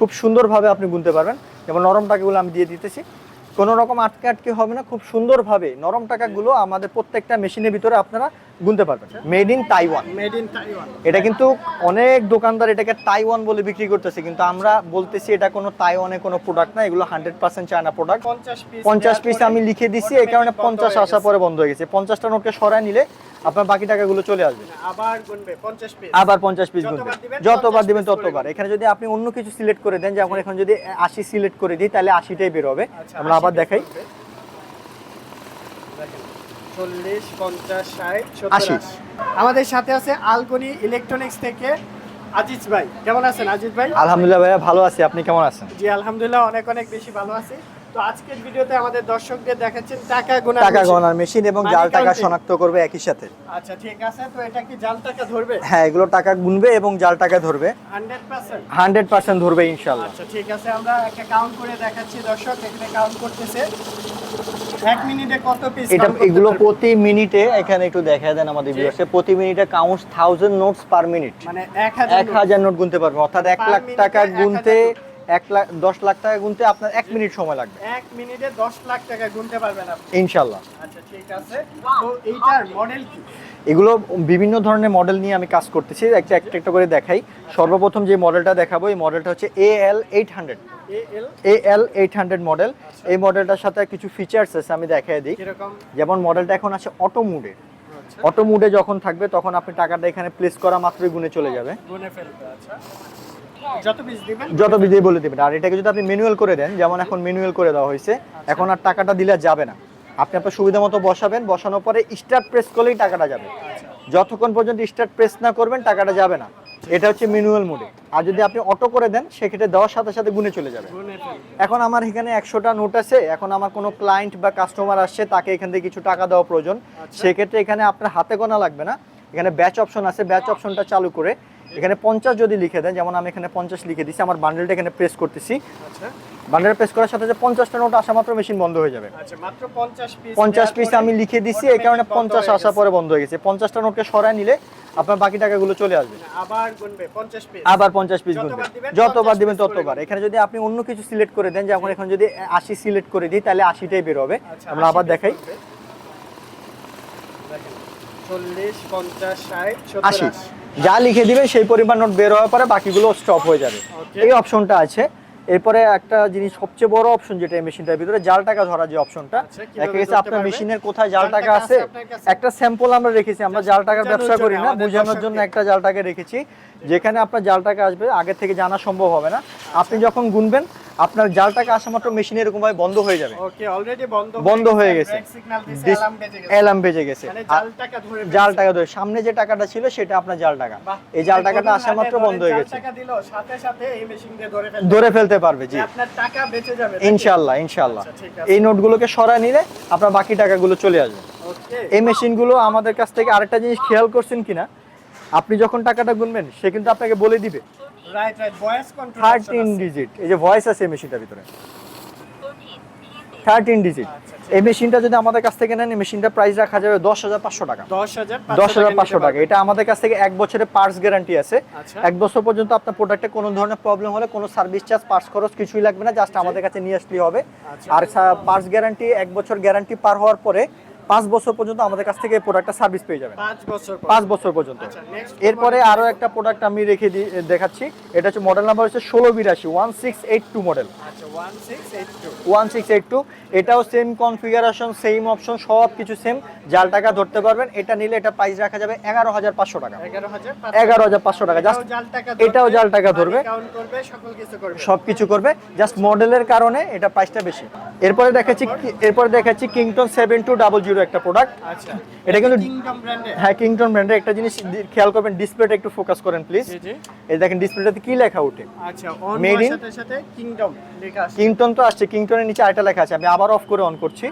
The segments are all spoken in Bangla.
খুব সুন্দরভাবে আপনি গুনতে পারবেন। যেমন নরম টাকাগুলো আমি দিয়ে দিতেছি। কোনো রকম আটকে আটকে হবে না খুব সুন্দরভাবে নরম টাকাগুলো আমাদের প্রত্যেকটা মেশিনের ভিতরে আপনারা গুনতে পারবেন। Made in Taiwan made in Taiwan এটা কিন্তু অনেক দোকানদার এটাকে তাইওয়ান বলে বিক্রি করতেছে কিন্তু আমরা বলতেছি এটা কোনো তাইওয়ানের কোনো প্রোডাক্ট না এগুলো হান্ড্রেড পার্সেন্ট চায়না প্রোডাক্ট পঞ্চাশ পিস পিস আমি লিখে দিছি এই কারণে পঞ্চাশ আসার পরে বন্ধ হয়ে গেছে। পঞ্চাশটা নোটকে সরায় নিলে আপনার বাকি টাকাগুলো চলে আসবে। আবার গুনবে পঞ্চাশ পিস আবার পঞ্চাশ পিস যতবার দিবেন, যতবার দিবেন ততবার। এখানে যদি আপনি অন্য কিছু সিলেক্ট করে দেন যেমন এখন যদি আশি সিলেক্ট করে দিই তাহলে আশিটাই বের হবে। আচ্ছা, আমরা আবার দেখাই। চল্লিশ পঞ্চাশ ষাট আশি। সত্তর আমাদের সাথে আছে আলগনি ইলেকট্রনিক্স থেকে আজিজ ভাই। কেমন আছেন আজিজ ভাই? আলহামদুলিল্লাহ ভাইয়া ভালো আছি। আপনি কেমন আছেন? জি আলহামদুলিল্লাহ অনেক অনেক বেশি ভালো আছি। তো আজকের ভিডিওতে আমাদের দর্শকদের দেখাচ্ছেন টাকা গোনা টাকা গণার মেশিন এবং জাল টাকা শনাক্ত করবে একই সাথে। আচ্ছা ঠিক আছে তো এটা কি জাল টাকা ধরবে? হ্যাঁ এগুলো টাকা গুনবে এবং জাল টাকা ধরবে। হান্ড্রেড পার্সেন্ট হান্ড্রেড পার্সেন্ট ধরবে ইনশাল্লাহ। আচ্ছা ঠিক আছে আমরা একটা কাউন্ট করে দেখাচ্ছি দর্শক এখানে কাউন্ট করতেছে। এক মিনিটে কত পিস এটা এগুলো প্রতি মিনিটে এখানে একটু দেখা দেন আমাদের ভিউয়ার্সে প্রতি মিনিটে count thousand notes per minute মানে এক হাজার নোট গুনতে পারবেন অর্থাৎ এক লাখ টাকা গুনতে এক লাখ দশ লাখ টাকা গুনতে আপনার এক মিনিট সময় লাগবে। এক মিনিটে দশ লাখ টাকা গুনতে পারবেন আপনি। ইনশাল্লাহ। আচ্ছা ঠিক আছে। তো এইটার মডেল কি? এগুলো বিভিন্ন ধরনের মডেল নিয়ে আমি কাজ করতেছি। একটা একটা একটা করে দেখাই। সর্বপ্রথম যে মডেলটা দেখাবো এই মডেলটা হচ্ছে A L eight hundred A L eight hundred model এই মডেলটার সাথে কিছু ফিচার্স আছে আমি দেখাই দিই। যেমন মডেলটা এখন আছে অটো মুডে অটো মুডে যখন থাকবে তখন আপনি টাকাটা এখানে প্লেস করা মাত্রই গুনে চলে যাবে। গুনে ফেলবে আচ্ছা। যত দিবেন। বলে দেবেন। আর এটাকে যদি আপনি ম্যানুয়াল করে দেন যেমন এখন ম্যানুয়াল করে দেওয়া হয়েছে এখন আর টাকাটা দিলে যাবে না। আপনি আপনার সুবিধা মতো বসাবেন বসানোর পরে স্টার্ট প্রেস করলেই টাকাটা যাবে। যতক্ষণ পর্যন্ত স্টার্ট প্রেস না করবেন টাকাটা যাবে না। এটা হচ্ছে ম্যানুয়াল মোডে আর যদি আপনি অটো করে দেন সেক্ষেত্রে দেওয়ার সাথে সাথে গুনে চলে যাবে। এখন আমার এখানে একশোটা নোট আছে। এখন আমার কোনো ক্লায়েন্ট বা কাস্টমার আসছে তাকে এখান থেকে কিছু টাকা দেওয়া প্রয়োজন। আচ্ছা। সেক্ষেত্রে এখানে আপনার হাতে গোনা লাগবে না। এখানে ব্যাচ অপশন আছে। ব্যাচ অপশনটা চালু করে এখানে পঞ্চাশ যদি লিখে দেন যেমন আমি এখানে পঞ্চাশ লিখে দিচ্ছি আমার বান্ডেলটা এখানে প্রেস করতেছি। আচ্ছা। বান্ডেল প্রেস করার সাথে সাথে পঞ্চাশটা নোট আসা মাত্র মেশিন বন্ধ হয়ে যাবে। আচ্ছা পঞ্চাশ পিস আমি লিখে দিচ্ছি এই কারণে পঞ্চাশ আসার পরে বন্ধ হয়ে গেছে। পঞ্চাশটা নোটকে সরায় নিলে আপনার বাকি টাকাগুলো চলে আসবে। আবার পঞ্চাশ পিস পিস যতবার দিবেন, যতবার 50 দিবেন piece করে ততবার। এখানে যদি আপনি অন্য কিছু সিলেক্ট করে দেন যেমন এখন যদি আশি সিলেক্ট করে দিই তাহলে আশিটাই বের হবে। আচ্ছা, আমরা আবার দেখাই। চল্লিশ পঞ্চাশ ষাট আশি। যা লিখে দিবে সেই পরিমাণ নোট বের হওয়ার পরে বাকিগুলো স্টপ হয়ে যাবে। এই অপশনটা আছে। এরপরে একটা জিনিস সবচেয়ে বড় অপশন যেটা এই মেশিনটার ভিতরে জাল টাকা ধরা যে অপশনটা আচ্ছা, দেখা গেছে আপনার মেশিনের কোথায় জাল টাকা আছে? একটা স্যাম্পল আমরা রেখেছি আমরা জাল টাকার ব্যবসা করি না বোঝানোর জন্য একটা জাল টাকা রেখেছি যেখানে আপনার জাল টাকা আসবে আগে থেকে জানা সম্ভব হবে না। আপনি যখন গুনবেন আপনার জাল টাকা আসা মাত্র মেশিন এরকম ভাবে বন্ধ হয়ে যাবে। ওকে অলরেডি বন্ধ বন্ধ হয়ে গেছে। অ্যালার্ম বেজে গেছে। মানে জাল টাকা ধরে সামনে যে টাকাটা ছিল সেটা আপনার জাল টাকা। এই জাল মানে টাকাটা আসা মাত্র বন্ধ হয়ে গেছে। সাথে সাথে এই মেশিন দিয়ে ধরে ফেলতে পারবে জি। আপনার টাকা বেঁচে যাবে ইনশাল্লাহ ইনশাল্লাহ আচ্ছা। এই নোটগুলোকে সরায় নিলে আপনার বাকি টাকাগুলো চলে আসবে। এই মেশিনগুলো আমাদের কাছ থেকে আরেকটা জিনিস খেয়াল করছেন কিনা? আপনি যখন টাকাটা গুনবেন সে কিন্তু আপনাকে বলে দিবে। Right right voice control thirteen digit এই যে ভয়েস আছে মেশিনটার ভিতরে। থার্টিন ডিজিট এই মেশিনটা যদি আমাদের কাছ থেকে নেন এই মেশিনটা প্রাইস রাখা যাবে দশ হাজার পাঁচশো টাকা। দশ হাজার পাঁচশো টাকা এটা আমাদের কাছ থেকে এক বছরের পার্টস গ্যারান্টি আছে। আচ্ছা। এক বছর পর্যন্ত আপনার প্রোডাক্টে কোনো ধরনের প্রবলেম হলে কোনো সার্ভিস চার্জ পার্টস খরচ কিছুই লাগবে না জাস্ট আমাদের কাছে নিয়ে আসলেই হবে। আচ্ছা। আর পার্টস গ্যারান্টি এক বছর গ্যারান্টি পার হওয়ার পরে পাঁচ বছর পর্যন্ত আমাদের কাছ থেকে প্রোডাক্টটা সার্ভিস পেয়ে যাবেন। পাঁচ বছর পর্যন্ত। আচ্ছা, এরপরে আরও একটা প্রোডাক্ট আমি রেখে দিই দেখাচ্ছি। এটা হচ্ছে মডেল নাম্বার হচ্ছে ষোলো বিরাশি one six eight two model আচ্ছা ওয়ান সিক্স এইট টু এটাও সেম কনফিগারেশন সেম অপশন সব কিছু সেম জাল টাকা ধরতে পারবেন এটা নিলে এটা প্রাইস রাখা যাবে এগারো হাজার পাঁচশো টাকা। এগারো হাজার পাঁচশো। টাকা। জাস্ট এটাও জাল টাকা ধরবে। কাউন্ট করবে সকল কিছু করবে। সব কিছু করবে জাস্ট মডেলের কারণে এটা প্রাইসটা বেশি। এরপরে দেখাচ্ছি এরপরে দেখাচ্ছি Kington seven two double zero একটা প্রোডাক্ট আচ্ছা। এটা কিন্তু হ্যাঁ কিংটন ব্র্যান্ডের একটা জিনিস। খেয়াল করবেন ডিসপ্লেটা একটু ফোকাস করেন প্লিজ জি জি। এই দেখেন ডিসপ্লেটাতে কি লেখা ওঠে? আচ্ছা অন Made in- সাথে সাথে কিংডম লেখা আছে। কিংটন তো আসছে কিংটনের নিচে আরেকটা লেখা আছে আমি আবার অফ করে অন করছি।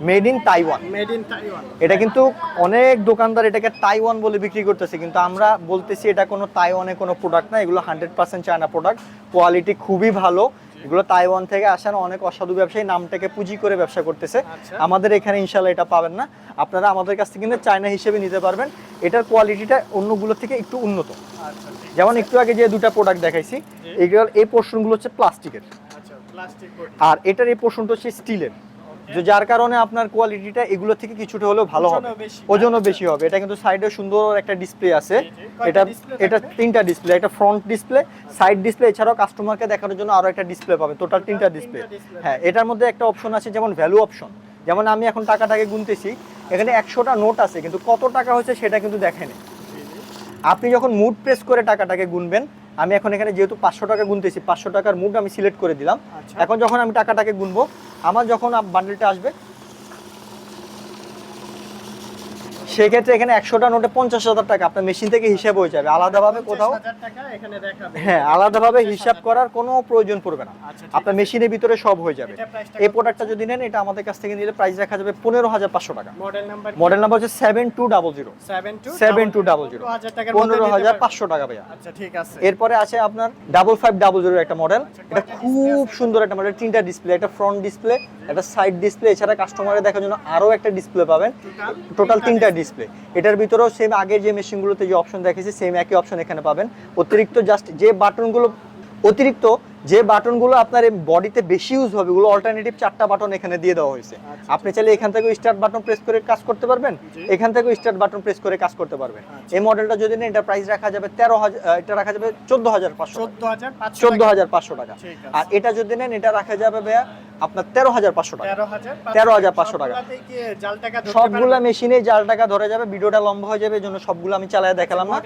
Made in Taiwan made in Taiwan এটা কিন্তু অনেক দোকানদার এটাকে তাইওয়ান বলে বিক্রি করতেছে কিন্তু আমরা বলতেছি এটা কোনো তাইওয়ানের কোনো প্রোডাক্ট না এগুলো hundred percent China product quality খুবই ভালো। এগুলো তাইওয়ান থেকে আসেন অনেক অসাধু ব্যবসায়ী নামটাকে পুঁজি করে ব্যবসা করতেছে। আচ্ছা। আমাদের এখানে ইনশাল্লাহ এটা পাবেন না। আপনারা আমাদের কাছ থেকে কিন্তু চায়না হিসেবে নিতে পারবেন। এটার কোয়ালিটিটা অন্যগুলো থেকে একটু উন্নত। আচ্ছা যেমন একটু আগে যে দুটা প্রোডাক্ট দেখাইছি এগুলোর এই পোর্শনগুলো হচ্ছে প্লাস্টিকের। আচ্ছা আর এটার এই পোর্শনটা হচ্ছে স্টিলের যে যার কারণে আপনার কোয়ালিটিটা এগুলো থেকে কিছুটা হলেও ভালো হবে। ওজনও বেশি। হবে। এটা কিন্তু সাইডে সুন্দর একটা ডিসপ্লে আছে। এটা এটা তিনটা ডিসপ্লে একটা ফ্রন্ট ডিসপ্লে সাইড ডিসপ্লে এছাড়াও কাস্টমারকে দেখানোর জন্য আরও একটা ডিসপ্লে পাবে টোটাল তিনটা ডিসপ্লে হ্যাঁ এটার মধ্যে একটা অপশন আছে যেমন ভ্যালু অপশন যেমন আমি এখন টাকাটাকে গুনতেছি এখানে একশোটা নোট আছে কিন্তু কত টাকা হয়েছে সেটা কিন্তু দেখেনি। আপনি যখন মুড প্রেস করে টাকাটাকে গুনবেন আমি এখন এখানে যেহেতু পাঁচশো টাকা গুনতেছি পাঁচশো টাকার মুড আমি সিলেক্ট করে দিলাম আচ্ছা। এখন যখন আমি টাকাটাকে গুনবো আমার যখন বান্ডেলটা আসবে সেক্ষেত্রে এখানে একশোটা নোটে পঞ্চাশ হাজার টাকা আপনার মেশিন থেকে হিসাব হয়ে যাবে। আলাদাভাবে কোথাও 50,000 টাকা এখানে দেখাবে। হ্যাঁ আলাদাভাবে 50,000 হিসাব করার কোনো প্রয়োজন পড়বে না। আচ্ছা, আপনার মেশিনের ভিতরে সব হয়ে যাবে। এই প্রোডাক্টটা যদি নেন এটা আমাদের কাছ থেকে নিলে প্রাইস রাখা যাবে পনেরো হাজার পাঁচশো টাকা। মডেল নাম্বার হচ্ছে seven two double zero seven two double zero পনেরো হাজার পাঁচশো টাকা ভাইয়া। আচ্ছা ঠিক আছে। এরপরে আছে আপনার ডাবল ফাইভ ডাবল জিরো একটা মডেল এটা খুব সুন্দর একটা মডেল তিনটা ডিসপ্লে একটা ফ্রন্ট ডিসপ্লে একটা সাইড ডিসপ্লে এছাড়া কাস্টমারের দেখার জন্য আরও একটা ডিসপ্লে পাবেন। টোটাল তিনটা ডিসপ্লে এটার ভিতরেও সেম আগের যে মেশিনগুলোতে যে অপশন দেখেছি সেম একই অপশন এখানে পাবেন। অতিরিক্ত জাস্ট যে বাটনগুলো অতিরিক্ত যে বাটনগুলো আপনার এই বডিতে বেশি ইউজ হবে ওগুলো অল্টারনেটিভ চারটা বাটন এখানে দিয়ে দেওয়া হয়েছে। আচ্ছা, আপনি চাইলে এখান থেকে স্টার্ট বাটন প্রেস করে কাজ করতে পারবেন এখান থেকে স্টার্ট বাটন প্রেস করে কাজ করতে পারবেন। আচ্ছা। এই মডেলটা যদি নেন এটা প্রাইস রাখা যাবে তেরো হাজার এটা রাখা যাবে চোদ্দ হাজার পাঁচশো 14500 চোদ্দ হাজার পাঁচশো টাকা। আর এটা যদি নেন এটা রাখা যাবে ভাইয়া আপনার তেরো হাজার পাঁচশো টাকা। 13500 13,500 টাকা। সবগুলাতেই কি জাল টাকা সবগুলা মেশিনে জাল টাকা ধরে যাবে ভিডিওটা লম্বা হয়ে যাবে জন্য সবগুলো আমি চালায় দেখালাম না।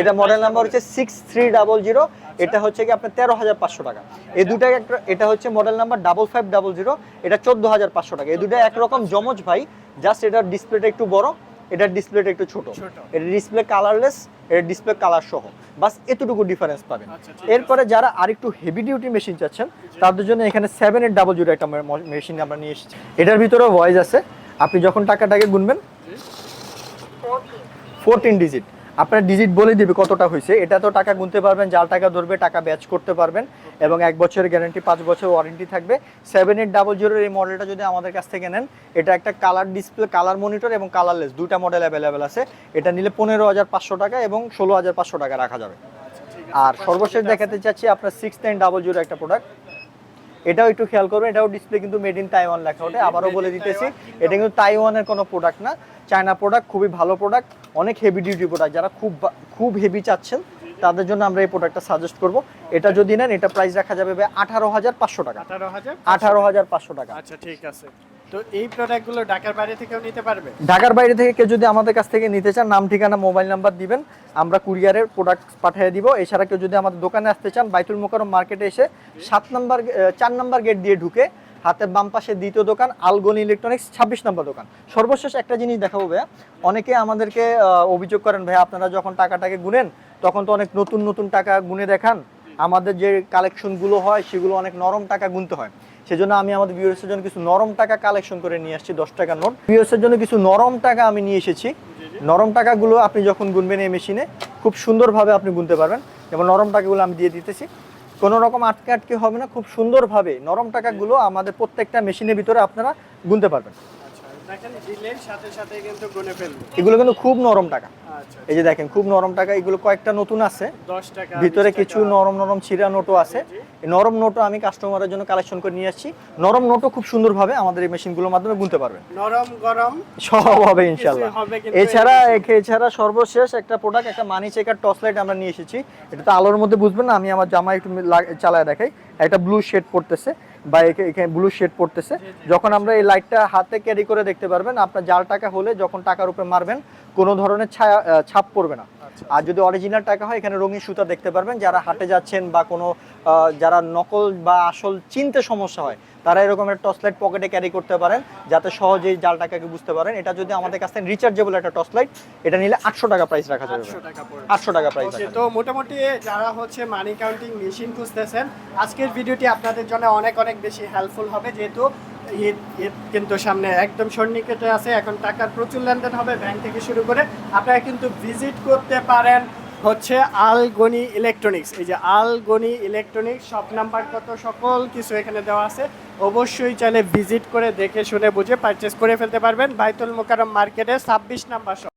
এটা মডেল নাম্বার হচ্ছে সিক্স থ্রি ডাবল জিরো এটা হচ্ছে কি আপনার তেরো হাজার পাঁচশো টাকা। এই দুটা একটা এটা হচ্ছে model number double five double zero এটা চোদ্দ হাজার পাঁচশো টাকা। এই দুটা একরকম জমজ ভাই জাস্ট এটার ডিসপ্লেটা একটু বড় এটার ডিসপ্লেটা একটু ছোট। এটা ডিসপ্লে কালারলেস এটা ডিসপ্লে কালার সহ। বাস এতটুকু ডিফারেন্স পাবেন। আচ্ছা, এরপরে যারা আরেকটু হেভি ডিউটি মেশিন চাচ্ছেন তাদের জন্য এখানে সেভেন এইট ডাবল জিরো একটা মেশিন আমরা নিয়ে এসেছি। এটার ভিতরে ভয়েস আছে। আপনি যখন টাকাটাকে গুনবেন ফোরটিন ডিজিট আপনার ডিজিট বলে দিবে কতটা হয়েছে। এটা তো টাকা গুনতে পারবেন জাল টাকা ধরবে, টাকা ব্যাচ করতে পারবেন এবং এক বছরের গ্যারান্টি পাঁচ বছর ওয়ারেন্টি থাকবে। সেভেন এইট ডাবল জিরোর এই মডেলটা যদি আমাদের কাছ থেকে নেন, এটা একটা কালার ডিসপ্লে কালার মনিটর এবং কালারলেস দুইটা মডেল অ্যাভেলেবেল আছে। এটা নিলে পনেরো হাজার পাঁচশো টাকা এবং ষোলো হাজার পাঁচশো টাকা রাখা যাবে। আর সর্বশেষ দেখাতে চাচ্ছি আপনার সিক্স নাইন ডাবল জিরো একটা প্রোডাক্ট এটাও একটু খেয়াল করবেন এটাও ডিসপ্লে কিন্তু মেড ইন তাইওয়ান লেখা ওটা আবারও বলে দিতেছি। এটা কিন্তু তাইওয়ানের কোনো প্রোডাক্ট না চায়না প্রোডাক্ট খুবই ভালো প্রোডাক্ট অনেক হেভি ডিউটি প্রোডাক্ট যারা খুব খুব হেভি চাচ্ছেন তাদের জন্য আমরা এই প্রোডাক্টটা সাজেস্ট করব। এটা যদি নেন এটা প্রাইস রাখা যাবে আঠারো হাজার পাঁচশো টাকা। 18000 আঠারো হাজার পাঁচশো টাকা। আচ্ছা ঠিক আছে। তো এই প্রোডাক্টগুলো ঢাকার বাইরে থেকেও নিতে পারবে? ঢাকার বাইরে থেকে কেউ যদি আমাদের কাছ থেকে নিতে চান, নাম, ঠিকানা, মোবাইল নাম্বার দিবেন, আমরা কুরিয়ারের প্রোডাক্ট পাঠিয়ে দিব। এছাড়া কেউ যদি আমাদের দোকানে আসতে চান, বাইতুল মোকারম মার্কেটে এসে সাত নম্বর চার নম্বর গেট দিয়ে ঢুকে হাতের বাম পাশে দ্বিতীয় দোকান, আলগনি ইলেকট্রনিক্স ছাব্বিশ নম্বর দোকান। সর্বশেষ একটা জিনিস দেখাবো ভাইয়া। অনেকে আমাদেরকে অভিযোগ করেন, ভাইয়া, আপনারা যখন টাকাটাকে গুনেন, তখন তো অনেক নতুন নতুন টাকা গুনে দেখান। আমাদের যে কালেকশনগুলো হয়, সেগুলো অনেক নরম টাকা গুনতে হয়। সেজন্য আমি আমাদের ভিউয়ার্সের জন্য কিছু নরম টাকা কালেকশন করে নিয়ে আসছি দশ টাকা নোট। ভিউয়ার্সের জন্য কিছু নরম টাকা আমি নিয়ে এসেছি। নরম টাকাগুলো আপনি যখন গুনবেন এই মেশিনে খুব সুন্দরভাবে আপনি গুনতে পারবেন। এবং নরম টাকাগুলো আমি দিয়ে দিতেছি। কোনো রকম আটকে আটকে হবে না খুব সুন্দরভাবে নরম টাকাগুলো আমাদের প্রত্যেকটা মেশিনের ভিতরে আপনারা গুনতে পারবেন। দেখেন দিলের সাথে সাথে কিন্তু গুনে ফেলবে। এগুলো কিন্তু খুব নরম টাকা। আচ্ছা এই যে দেখেন খুব নরম টাকা এগুলো কয়েকটা নতুন আছে। টাকা ভিতরে কিছু নরম নরম ছিঁড়া নোটও আছে। নরম নোটও আমি কাস্টমারের জন্য কালেকশন করে নিয়ে আসছি। নরম নোটও খুব সুন্দরভাবে আমাদের এই মেশিনগুলোর মাধ্যমে গুনতে পারবেন। নরম গরম সব হবে ইনশাল্লাহ এছাড়া এছাড়া সর্বশেষ একটা প্রোডাক্ট একটা মানি চেকার টর্চ লাইট আমরা নিয়ে এসেছি। এটা তো আলোর মধ্যে বুঝবেন না আমি আমার জামা একটু চালায় দেখাই। একটা ব্লু শেড পড়তেছে। বা এখানে ব্লু শেড পড়তেছে। যখন আমরা এই লাইটটা হাতে ক্যারি করে দেখতে পারবেন আপনার যার টাকা হলে যখন টাকার উপরে মারবেন কোনো ধরনের ছায়া ছাপ পড়বে না। আচ্ছা। আর যদি অরিজিনাল টাকা হয় এখানে রঙিন সুতা দেখতে পারবেন। যারা হাটে যাচ্ছেন বা কোনো যারা নকল বা আসল চিনতে সমস্যা হয় তারা এরকম একটা টর্চ লাইট পকেটে ক্যারি করতে পারেন যাতে সহজেই জাল টাকাকে বুঝতে পারেন। এটা যদি আমাদের কাছ রিচার্জেবল একটা টর্চ লাইট এটা নিলে আটশো টাকা প্রাইস রাখা যাবে। 800 টাকা পড়বে। আটশো টাকা প্রাইস তো মোটামুটি যারা হচ্ছে মানি কাউন্টিং মেশিন খুঁজতেছেন আজকের ভিডিওটি আপনাদের জন্য অনেক অনেক বেশি হেল্পফুল হবে। যেহেতু ঈদ ঈদ কিন্তু সামনে একদম সন্নিকেটে আছে। এখন টাকার প্রচুর লেনদেন হবে ব্যাংক থেকে শুরু করে। আপনারা কিন্তু ভিজিট করতে পারেন হচ্ছে আলগনি ইলেকট্রনিক্স। এই যে আলগনি ইলেকট্রনিক্স সব নাম্বার কত, সকল কিছু এখানে দেওয়া আছে। অবশ্যই চাইলে ভিজিট করে দেখে শুনে বুঝে পারচেস করে ফেলতে পারবেন। বাইতুল মোকারম মার্কেটে ছাব্বিশ নাম্বার